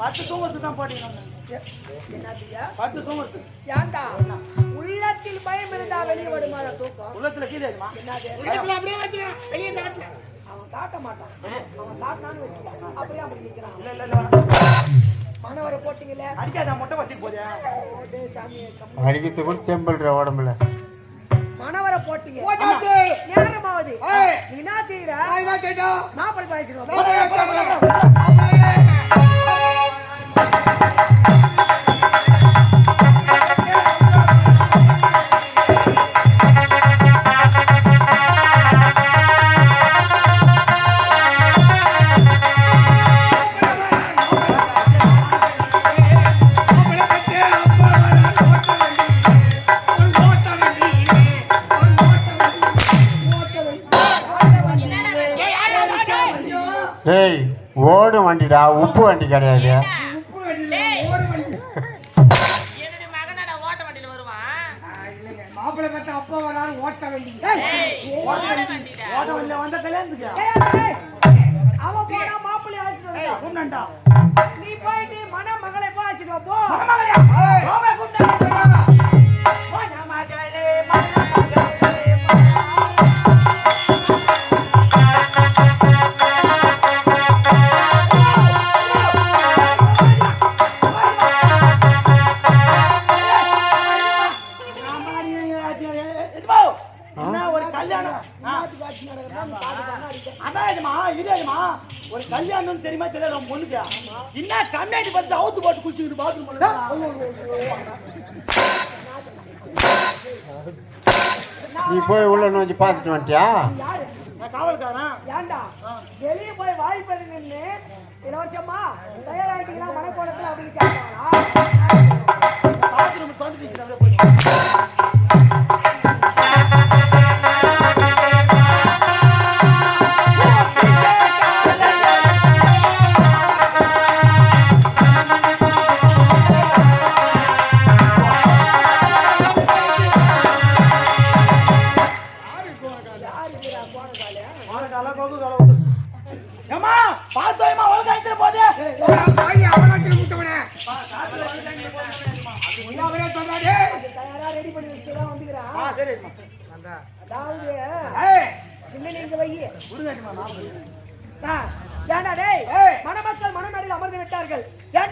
பத்து தூங்குறது தான் போட்டீங்க பத்து தூங்குறது ஏன்டா? உள்ளத்தில் பயம் இருந்தா வெளியே வருமா தூக்கம்? உள்ளத்துல கீழே அவன் காட்ட மாட்டான். அவன் காட்டினான்னு வச்சுக்கலாம் அப்படியே அப்படி மனவரை போட்டீங்களே அடிக்காத மட்டும் வச்சு போதே அடிக்கிறது கூட தெம்பல்ற உடம்புல. மனவரை போட்டீங்க. நேரமாவது. நீ என்ன செய்யற நான் படிப்பாசிடுவோம் ஆ, இல்லைங்க. மாப்பிள்ளை பார்த்து அப்பா வராரு ஓட்ட வண்டி ஏய், ஓட்ட வண்டியில வந்த கல்யாணத்துக்கு. அவன் போனா மாப்பிள்ளை கூப்பிடாண்டா. நீ போயிட்டு மன மகளை பாய்ச்சிட்டு போ மகளையா? அதான் இதுமா, இது இதுமா. ஒரு கல்யாணம் தெரியுமா தெரியாது உன் பொண்ணுக்கு? என்ன கண்ணாடி பார்த்து அவுத்து போட்டு குளிச்சுக்கிட்டு பாத்ரூம் நீ போய் உள்ள நோஞ்சி பார்த்துட்டு வந்துட்டியா? யாரு? காவல்காரன். ஏன்டா வெளியே போய் வாய்ப்பு நின்று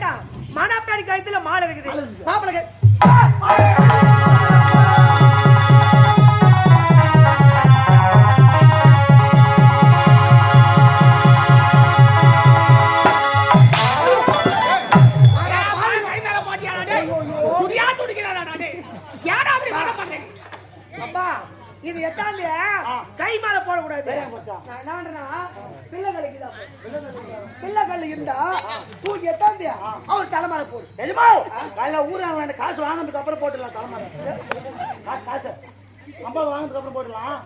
ஏன்டா மணப்பேடி கழுத்துல மாலை இருக்குது. மாப்பிள்ளை பிள்ளைகள் இருந்தா தூக்கி எத்தாந்து அவர் தலைமையில போடு. எதுமா காலைல காசு வாங்கினதுக்கு அப்புறம் போட்டுடலாம் தலைமாரி காசு காசு. வாங்கினதுக்கு அப்புறம் போட்டுடலாம்.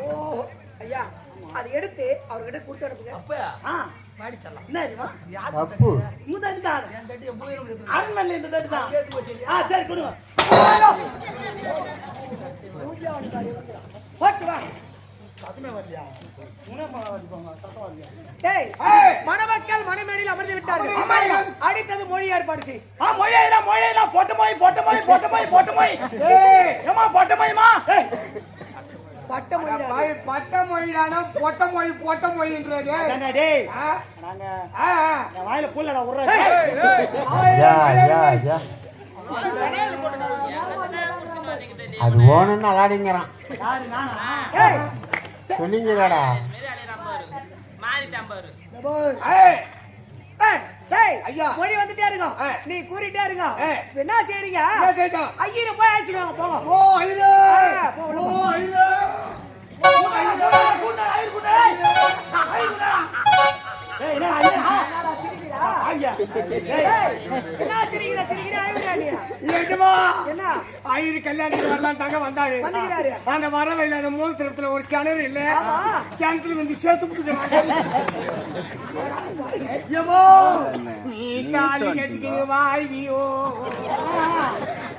ஓ ஐயா அதை எடுத்து அவர்கிட்ட கொடுத்து அனுப்புங்க. ஆ. என்ன இதுமா அப்பு. இந்த தட்டு தான். அரண்மனையில் இந்த தட்டு தான். ஆ சரி கொடுங்க. போட்டு வா. மணமக்கள் மணமேடையில் அமர்ந்து விட்டார்கள். அடுத்தது மொழி ஏற்பாடு செய். ஆ மொழியா மொழியா பொட்ட மொய் பொட்ட மொய் பொட்ட மொய் பொட்ட மொய் ஏய், ஏமா பொட்ட மொய்மா பட்ட மொழி பட்ட மொழிடானா, பொட்ட மொழி, பொட்ட மொழின்றது. நாங்க ஆ, ஆ. என் வாயில புல்லடா. யா அது ஓணுன்னு அலாடிங்கிறான் ஐயா. மொழி வந்துட்டே இருக்கும். நீ கூறிட்டே இருங்க. என்ன செய்றீங்க? ஐயரை போய் அழைச்சிட்டு வாங்க போங்க. ஐயரா கல்யாணத்துக்கு வரலாம் தாங்க வந்தாரு. அந்த வர வயல அந்த மூணு திருப்பத்துல ஒரு கிணறு இல்ல. கிணத்துல வந்து சேர்த்து விட்டுக்கிறாங்க நீ தாலி கட்டிக்கின்னு வாங்கியோ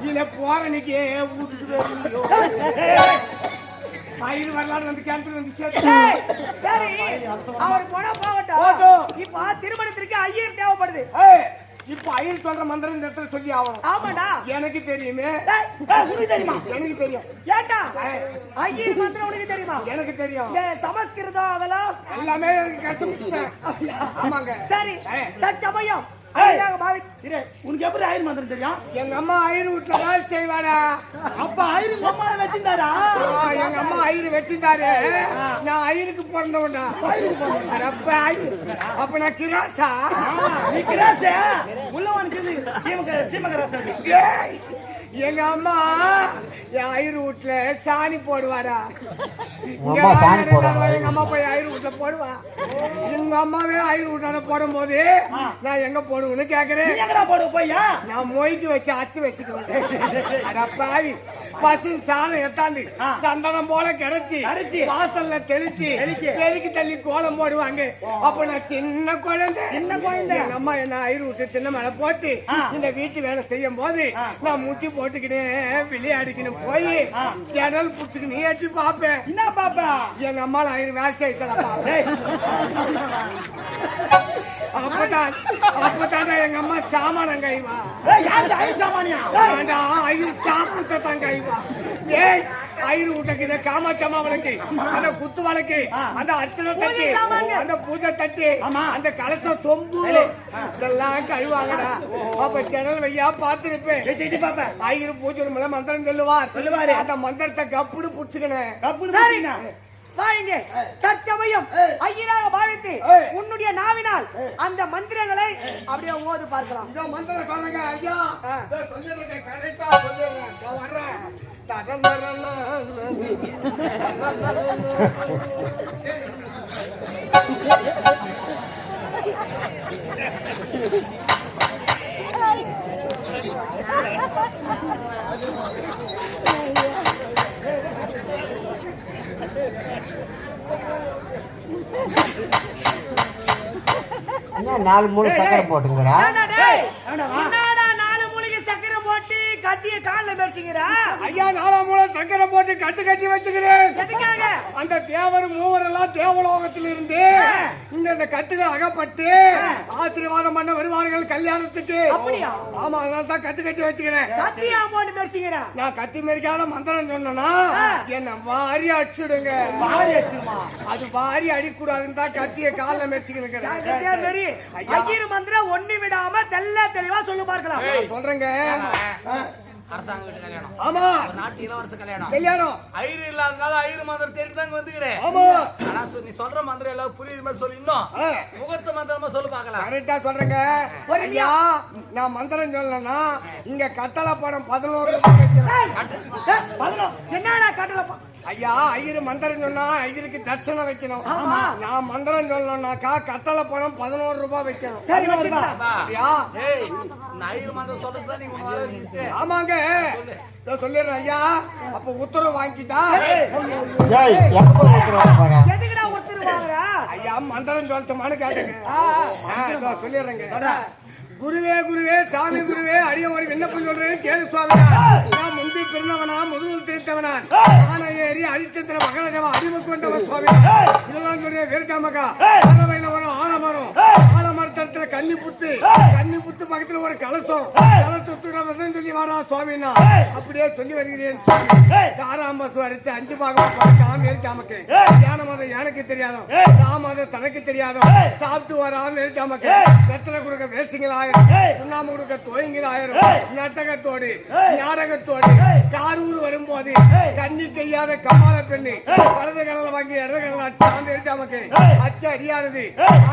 இல்ல போறனுக்கே விட்டுட்டு ஐயரு வரலான்னு வந்து கிணத்துல வந்து சரி. அவர் போனா போகட்டும். இப்ப திருமணத்திற்கு ஐயர் தேவைப்படுது. இப்போ ஐயர் சொல்ற மந்திரம் இந்த இடத்துல சொல்லி ஆகணும். ஆமாடா எனக்கு தெரியுமே. உனக்கு தெரியுமா? எனக்கு தெரியும். ஏண்டா? ஐயர் மந்திரம் உனக்கு தெரியுமா? எனக்கு தெரியும். சமஸ்கிருதம் அதெல்லாம் எல்லாமே ஆமாங்க. சரி. தற்சமயம். உனக்கு எப்படி ஆயுள் மந்திரம் தெரியும்? எங்க அம்மா ஐயர் வீட்டுல வேலை செய்வாடா. அப்ப உங்க அம்மா வச்சிருந்தாரா? எங்க அம்மா ஐயர் வச்சிருந்தாரு. நான் ஐயருக்கு பிறந்தவன்டா. அப்ப. அப்ப நான் கிராசா? நீ கிராசே உள்ள உனக்கு இது சீமக சீமகராசா எங்க அம்மா என் ஐயர் வீட்டுல சாணி போடுவாரா? எங்க அம்மா போய் ஐயர் வீட்டுல போடுவா. எங்க அம்மாவே ஐயர் வீட்டான போடும் போது நான் எங்க போடுவேன்னு கேக்குறேன். நான் மொய்க்கு வச்சு அச்சு வச்சுக்குவேன். அட பாவி பசு சாணம் எத்தாந்து. சந்தனம் போல கிடைச்சி. வாசல்ல தெளிச்சு. பெருக்கி தள்ளி கோலம் போடுவாங்க அப்ப நான் சின்ன குழந்தை சின்ன குழந்தை. அம்மா என்ன ஐயர் விட்டு சின்ன மேல போட்டு. இந்த வீட்டு வேலை செய்யும் போது. நான் முட்டி போட்டுக்கினே விளையாடிக்கணும் போய் ஆ. ஜன்னல் புடிச்சுக்கினே ஏற்றி பார்ப்பேன் என்ன பாப்பா எங்க அம்மால ஐயர் வேலை டேய் அப்பதான் அப்பதான் எங்க அம்மா சாமானம் கைவா ஏய் யாரு ஆயுள் சாமானியா? ஐயர் சாப்பிட்டு தான் கைவா. ஏய், ஐயர் வீட்டுக்கு காமாட்சம்மா வழக்கு அந்த குத்து வழக்கு அந்த அர்ச்சனை தட்டி அந்த பூஜை தட்டி. அந்த கலசம் சொம்பு. இதெல்லாம் கழுவாங்கடா. அப்ப ஜன்னல் வையா பார்த்திருப்பேன். ஐயர் பூஜை மேல மந்திரம் சொல்லுவார். சொல்லுவாரு. அந்த மந்திரத்தை கப்புடு போட்டீனா வாங்க தற்சமயம் வாழ்த்து. உன்னுடைய நாவினால் அந்த மந்திரங்களை அப்படியே ஓது பார்க்கலாம் இந்த மந்திரம் சொல்லுங்க ஐயா. இதோ சொல்லிடுறேன் கரெக்டா இதோ வர்றேன் தடந்தரன்னா. என்ன நாலு மூணு சக்கரை போட்டுங்கிறா நாலு மூலிகை சக்கரை போட்டு கத்திய மேய்ச்சிக்கிற ஐயா நாலாம் மூலம் சக்கரம் போட்டு கட்டு கட்டி வச்சுக்கிறேன். எதுக்காக? அந்த தேவர் மூவர் எல்லாம் தேவலோகத்தில் இருந்து இங்க இந்த கட்டுல அகப்பட்டு ஆசீர்வாதம் பண்ண வருவார்கள் கல்யாணத்துக்கு. அப்படியா? ஆமா அதனால தான் கட்டு கட்டி வச்சுக்கிறேன். கத்தியா போட்டு மேய்ச்சிக்கிற நான் கத்தி மறிக்காத மந்திரம் சொன்னேன்னா என்ன வாரி அடிச்சுடுங்க. பாரி வச்சிருமா அது வாரி அடிக்கூடாதுன்னு தான் கத்திய காலில் மெச்சுக்கிறேன் கத்தியா மாரி ஐயர் மந்திரம் ஒண்ணு விடாம தெல்ல தெளிவா சொல்லு பார்க்கலாம். சொல்றேங்க. அரசாங்க வீட்டு கல்யாணம். ஆமா. ஒரு நாட்டு இளவரச கல்யாணம். கல்யாணம். ஐயர் இல்லாதனால ஐயர் மந்திரம் தெரிஞ்சாங்க வந்துக்கிறேன். ஆமா. ஆனா நீ சொல்ற மந்திரம் எல்லாம் புரியுற மாதிரி சொல்லி இன்னும். முகத்து மந்திரமா சொல்லு பார்க்கலாம். கரெக்டா சொல்றேங்க. ஐயா நான் மந்திரம் சொல்லனா இங்க கட்டளை படம் பதினோரு. என்னடா கட்டல ஐயா ஐயரு மந்திரம் சொன்னா ஐயருக்கு தட்சணை வைக்கணும். ஆமா. நான் மந்திரம் சொல்லணும்னாக்கா கட்டளை பணம் பதினோரு ரூபாய் வைக்கணும். சரி. ஐயா. ஆமாங்க. சொல்லிடுறேன் ஐயா. அப்ப உத்தரவு வாங்கிட்டா? ஐயா மந்திரம் சொல்லட்டுமான்னு கேட்டுங்க. சொல்லிடுறேங்க. குருவே குருவே சாமி குருவே அடியவரை விண்ணப்பம் சொல்றேன் கேளு சுவாமி முந்தி பிறந்தவனா முதுகுல் திருத்தவனா? ஆன ஏறி அடித்தத்திர மகளதேவ அடிமை கொண்டவன் சுவாமி இதெல்லாம் ஆலமரம் கன்னி புத்து. கன்னி புத்து பக்கத்துல ஒரு கலசம். வந்து சொல்லி வாடா சுவாமின்னா. அப்படியே சொல்லி வருகிறேன் ஆறாம் பசு அரித்து அஞ்சு பாகம் பறக்காம இருக்காமக்கு யானை மதம் எனக்கு தெரியாதோ? ராமதம் தனக்கு தெரியாதோ? சாப்பிட்டு வராம இருக்காமக்கு வெத்தலை கொடுக்க வேசிங்களாயிரம். சுண்ணாம்பு கொடுக்க தோயங்களாயிரம். நாட்டகத்தோடு நாடகத்தோடு காரூர் வரும்போது கண்ணி கையாத கமால பெண்ணு வலது கடலை வாங்கி இடது கடலை அச்சாந்து இருக்காமக்கு அச்சு அடியானது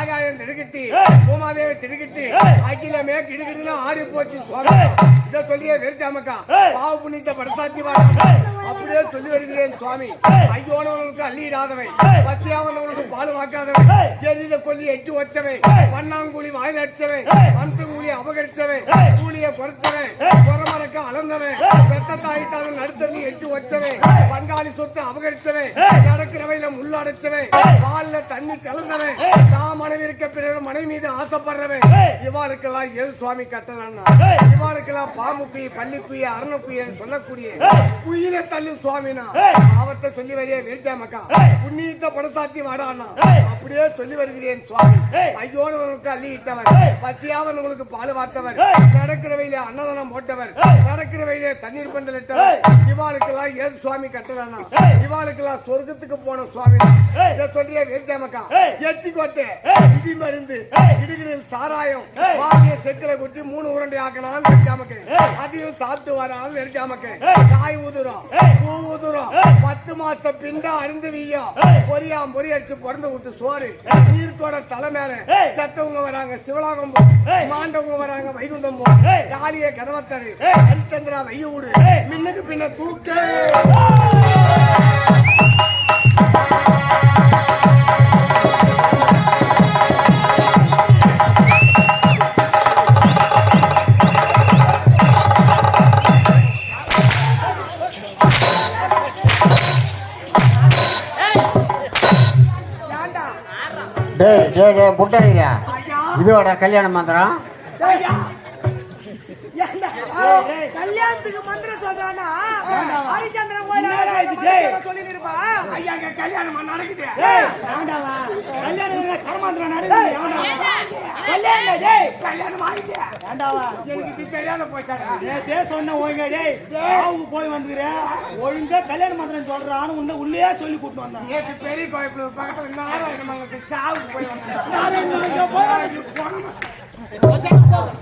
ஆகாயம் திடுக்கிட்டு பூமாதேவி திடுக்கிட்டு அகிலமே கிடுகிடுன்னு ஆடி போச்சு சுவாமி. இதை சொல்லியே வெறிச்சாமக்கா. பாவ புண்ணியத்தை பரசாத்தி அப்படியே சொல்லி வருகிறேன் சுவாமி. ஐயோனவனுக்கு அள்ளிடாதவை பசியாவனவனுக்கு பால் வாக்காதவை எரியில கொல்லி எட்டு வச்சவை மண்ணாங்குழி வாயில் அடிச்சவை மண்புங்குழி அபகரிச்சவை கூலிய குறைச்சவை குறமரக்க அளந்தவை பெத்த தாயிட்டாலும் நடுத்தண்ணி எட்டு வச்சவை பங்காளி சொத்து அபகரிச்சவை நடக்க நடக்கிறவையில முள்ளடைச்சவன் பால்ல தண்ணி கலந்தவன். தான் மனைவி இருக்க பிறகு மனைவி மீது ஆசைப்படுறவன். இவாளுக்கெல்லாம் ஏது சுவாமி கட்டலன்னா இவாளுக்கெல்லாம் பாம்பு குயி பள்ளி குயி அரண குயின்னு சொல்லக்கூடிய குயில தள்ளி சுவாமினா அவத்தை சொல்லி வரையே வேண்டாமக்கா புண்ணியத்தை பணத்தாத்தி வாடானா அப்படியே சொல்லி வருகிறேன் சுவாமி. ஐயோடு உனக்கு அள்ளி இட்டவர் பசியாவன் உங்களுக்கு பால் வார்த்தவர் நடக்கிற வழியில அன்னதானம் போட்டவர் நடக்கிற வழியில தண்ணீர் பந்தல் இட்டவர் இவாளுக்கெல்லாம் ஏது சுவாமி கட்டலானா இவாளுக்கெல்லாம் சொர்க்கத்துக்கு போன சுவாமி இதை சொல்றிய வேண்டாமக்கா எட்டி கோட்டை இடி மருந்து இடுகளில் சாராயம் வாங்கிய செக்கில குட்டி மூணு உருண்டை ஆக்கினாலும் வெடிக்காமக்கு அதையும் சாப்பிட்டு வராலும் வெடிக்காமக்கு காய் ஊதுறோம். பூ ஊதுறோம். பத்து மாசம் பிண்டா அருந்து வீயும் பொரியாம் பொரி அடிச்சு பிறந்து விட்டு சோறு. நீர்க்கோட தலை மேல செத்தவங்க வராங்க சிவலாகம் போ. மாண்டவங்க வராங்க வைகுண்டம் போ. காலிய கதவத்தரு ஹரிச்சந்திரா வைய விடு மின்னுக்கு பின்ன தூக்கு. டேய் டேய் டேய் முட்டையா இதோட கல்யாண மந்திரம்? கல்யாணத்துக்கு மந்திரம் சொல்றானா? ஹரிச்சந்திரன் டேய்? கோயில் சொல்லி இருப்பா ஐயா கல்யாணமா நடக்குது? கல்யாணம் கர்மாந்திரம் நடக்குது. கல்யாணம் டேய் கல்யாணம் ஆயிடுச்சு ஆண்டாவா எனக்கு தெரியாத போச்சாடா? நேத்தே சொன்ன ஒழுங்கா டேய் போய் வந்துக்கிறேன் ஒழுங்கா கல்யாண மந்திரம் சொல்றான்னு உன்னை உள்ளே சொல்லி கூட்டு வந்தான். பெரிய கோயில் பக்கத்துல நாராயண மங்கலத்துக்கு சாவுக்கு போய் வந்தேன். நாராயண போய் போனோம்.